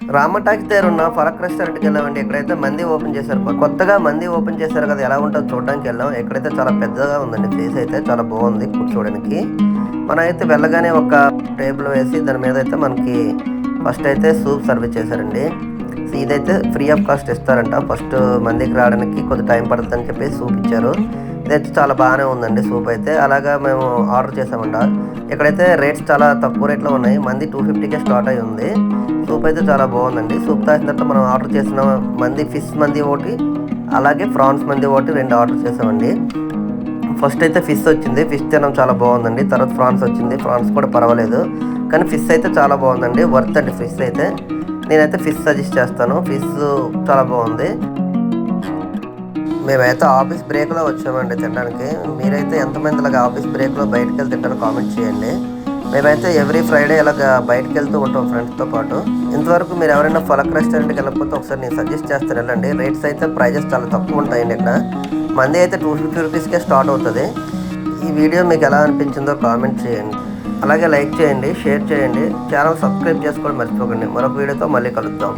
రామటాకి దగ్గర ఉన్న ఫరక్ రెస్టారెంట్కి వెళ్ళామండి. ఎక్కడైతే మంది ఓపెన్ చేశారు. కొత్తగా మంది ఓపెన్ చేశారు కదా ఎలా ఉంటుందో చూడడానికి వెళ్ళాం. ఎక్కడైతే చాలా పెద్దగా ఉందండి. ప్లేస్ అయితే చాలా బాగుంది కూర్చోడానికి మనం అయితే వెళ్ళగానే ఒక టేబుల్ వేసి దాని మీద అయితే మనకి ఫస్ట్ అయితే సూప్ సర్వీస్ చేశారండి. ఇదైతే ఫ్రీ ఆఫ్ కాస్ట్ ఇస్తారంట ఫస్ట్ మందికి రావడానికి కొద్ది టైం పడుతుంది అని చెప్పి సూప్ ఇచ్చారు. ఇదైతే చాలా బాగానే ఉందండి సూప్ అయితే. అలాగా మేము ఆర్డర్ చేసామంట ఇక్కడైతే రేట్స్ చాలా తక్కువ రేట్లో ఉన్నాయి. మంది టూ ఫిఫ్టీకే స్టార్ట్ అయి ఉంది. సూప్ అయితే చాలా బాగుందండి. సూప్ తాగిన తర్వాత మనం ఆర్డర్ చేసిన మంది ఫిష్ మంది ఒకటి అలాగే ప్రాన్స్ మంది ఒకటి రెండు ఆర్డర్ చేసామండి ఫస్ట్ అయితే ఫిష్ వచ్చింది. ఫిష్ తినడం చాలా బాగుందండి. తర్వాత ఫ్రాన్స్ వచ్చింది. ఫ్రాన్స్ కూడా పర్వాలేదు. కానీ ఫిష్ అయితే చాలా బాగుందండి. వర్త్ అండి ఫిష్ అయితే. నేనైతే ఫిష్ సజెస్ట్ చేస్తాను. ఫిష్ చాలా బాగుంది. మేమైతే ఆఫీస్ బ్రేక్లో వచ్చామండి తినడానికి. మీరైతే ఎంతమంది ఇలాగ ఆఫీస్ బ్రేక్లో బయటకు వెళ్తే తింటారో కామెంట్ చేయండి. మేమైతే ఎవ్రీ ఫ్రైడే ఇలాగ బయటకు వెళ్తూ ఉంటాం ఫ్రెండ్స్తో పాటు. ఇంతవరకు మీరు ఎవరైనా ఫలక్ రెస్టారెంట్కి వెళ్ళకపోతే ఒకసారి నేను సజెస్ట్ చేస్తాను వెళ్ళండి. రేట్స్ అయితే ప్రైజెస్ చాలా తక్కువ ఉంటాయండి ఇక్కడ. మంది అయితే టూ ఫిఫ్టీ రూపీస్కే స్టార్ట్ అవుతుంది. ఈ వీడియో మీకు ఎలా అనిపించిందో కామెంట్ చేయండి. అలాగే లైక్ చేయండి షేర్ చేయండి. ఛానల్ సబ్స్క్రైబ్ చేసుకోవడం మర్చిపోకండి. మరొక వీడియోతో మళ్ళీ కలుద్దాం.